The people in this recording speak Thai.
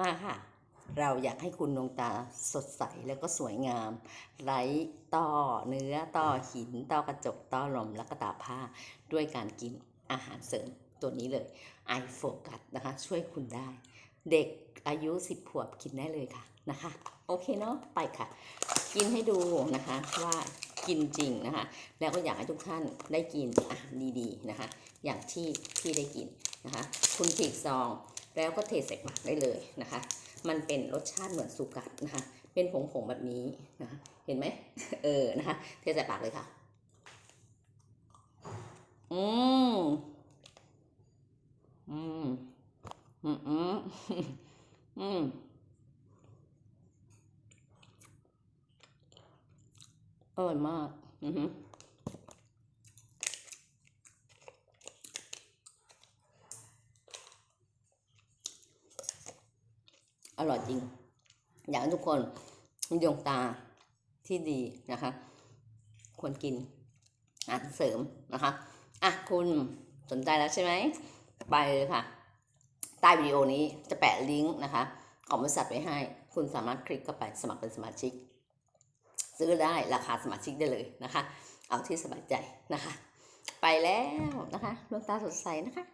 มาค่ะ เราอยากให้คุณดวงตาสดใสแล้วก็สวยงาม ไร้ต่อเนื้อต่อหินต่อกระจกต่อลมและก็ตาผ้า ด้วยการกินอาหารเสริมตัวนี้เลย i f o c u s นะคะ ช่วยคุณได้ เด็กอายุ 10 ขวบกินได้เลยค่ะนะคะ โอเคเนาะไปค่ะ กินให้ดูนะคะว่ากินจริงนะคะ แล้วก็อยากให้ทุกท่านได้กินอาหารดีๆนะคะ อย่างที่ที่ได้กินนะคะ คุณฉีกซอง แล้วก็เทใส่ปากได้เลยนะคะ มันเป็นรสชาติเหมือนสุกัดนะคะ เป็นผงผงๆแบบนี้นะคะเห็นไหมเออนะคะ เทใส่ปากเลยค่ะ อืมอืมอืมอืมอืมอร่อยมาก อือ อร่อยจริง อยากให้ทุกคนมีดวงตาที่ดีนะคะ ควรกินอาหารเสริมนะคะอะคุณสนใจแล้วใช่ไหมไปเลยค่ะ ใต้วิดีโอนี้จะแปะลิงก์นะคะ ของบริษัทไว้ให้ คุณสามารถคลิกเข้าไปสมัครเป็นสมาชิก ซื้อได้ราคาสมาชิกได้เลยนะคะ เอาที่สบายใจนะคะ ไปแล้วนะคะดวงตาสดใสนะคะ